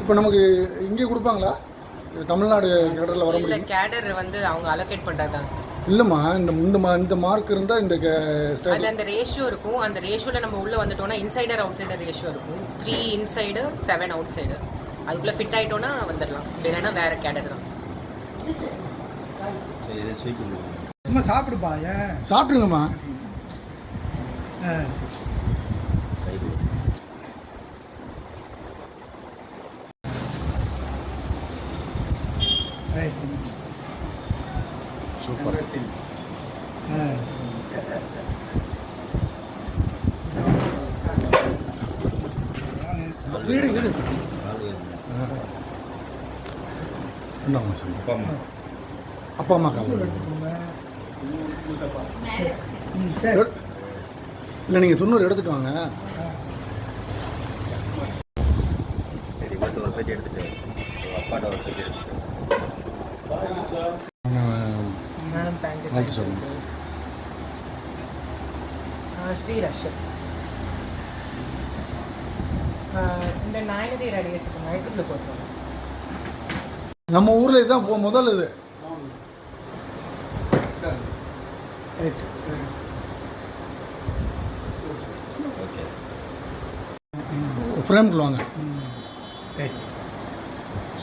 இப்போ நமக்கு இங்கே கொடுப்பாங்களா? தமிழ்நாடு கேடரில் வர முடியும். கேடர் வந்து அவங்க அலோகேட் பண்றது தான் சார். இல்லைம்மா இந்த இந்த மா- இந்த மார்க் இருந்தால் இந்த அது அந்த ரேஷியோ இருக்கும். அந்த ரேஷியோல நம்ம உள்ள வந்துட்டோம்னா இன்சைடர் அவுட் சைடர் ரேஷியோ இருக்கும். Three inside seven outside அதுக்குள்ள ஃபிட் ஆயிட்டோம்னா வந்துடலாம். இல்லைன்னா வேற கேடர் தான். சும்மா சாப்பிடுப்பா ஏன்? சாப்பிடுங்கம்மா. சூப்பர். வீடு வீடு. என்னம்மா சொல்லு அப்பா அம்மா அப்பா அம்மா இல்லை நீங்கள் தொண்ணூறு எடுத்துட்டு வாங்க. சரி இவர்கிட்ட ஒரு பேட்டி எடுத்துட்டு உங்க அப்பாட்ட ஒரு பேட்டி சொல்லுங்க. ஸ்ரீ ரஷ்யப் இந்த நாயனதி ரேடியேஷன் நைட்டுக்குள்ள போட்டுருவோம். நம்ம ஊரில் இதுதான் போ- முதல் இது. ரைட் வாங்க.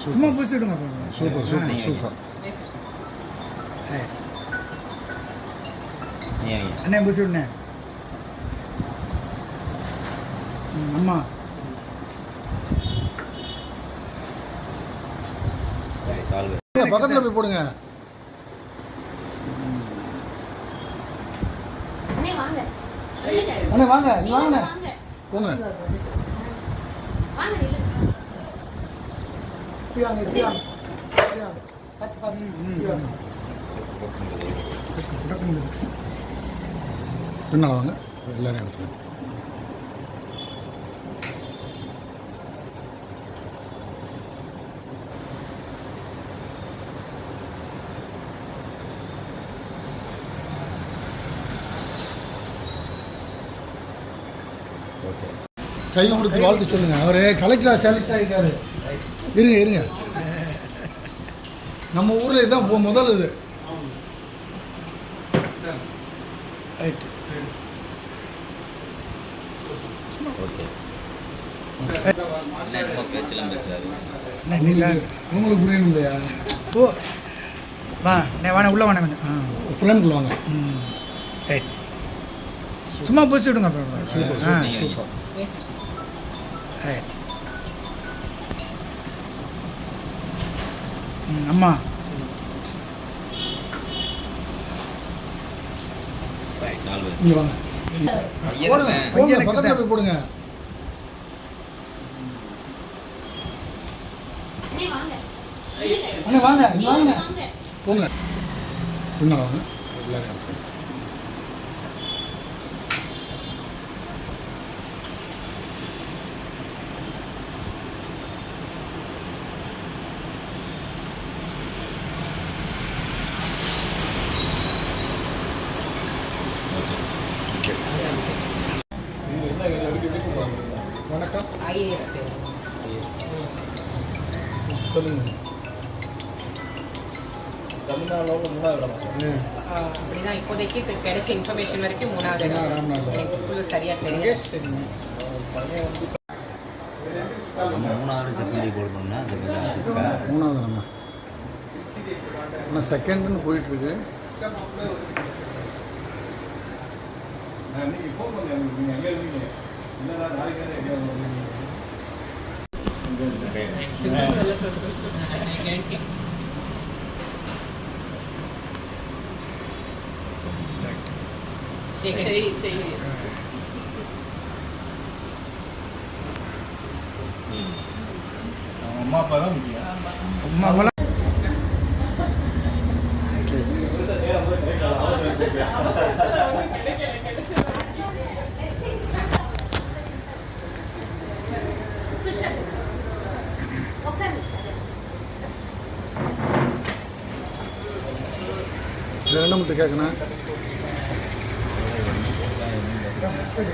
சும்மா பூசி விடுங்க. சூப்பர் சூப்பர் நீங்க சூப்பர் வைங்க. அண்ணே பூசி விடுனே ம், அம்மா பக்கத்தில் போய் போடுங்க அண்ணே வாங்க நில்லுங்க. அண்ணே வாங்க நீ வாங்கண்ணே வாங்க போங்க வாங்க நில்லுங்க. பின்னால் வாங்க எல்லாரும் எடுத்துங்க ஓகே கை கொடுத்து வாழ்த்து சொல்லுங்க. அவரு கலெக்டரா செலக்ட் ஆகிருக்காரு இருங்க இருங்க. நம்ம ஊரில் இதுதான் முதல் இது. ரைட் ஓகே உங்களுக்கு புரியும் இல்லையா? ஓ வா அண்ணே வாண்ணே உள்ளே வாண்ணே கொஞ்சம். ஆ. ஃப்ரேம்குள்ள வாங்க. ம். ரைட் சும்மா பூசி விடுங்க அப்புறம். ஆ வைங்க. ரைட் அம்மா. இங்கே வாங்க. போடுங்க பக்கத்தில். போய் போடுங்க. அண்ணே வாங்க வாங்க. போங்க. பின்னால் வாங்க. எல்லாரும் எடுத்துங்க வணக்கம். சொல்லுங்க. இப்போதைக்கு கிடைச்ச இன்ஃபர்மேஷன் வரைக்கும் மூணாவது ஃபுல்லு சரியாக தெரியும். மூணாவது மூணாவது நம்ம ஆனால் செகண்டுன்னு போயிட்டு இருக்கு செய் சரி சரி அம்மா அப்பா தான் முக்கியம் அம்மா போல உட்காரு என்ன முத்து கேட்கணும் முப்பது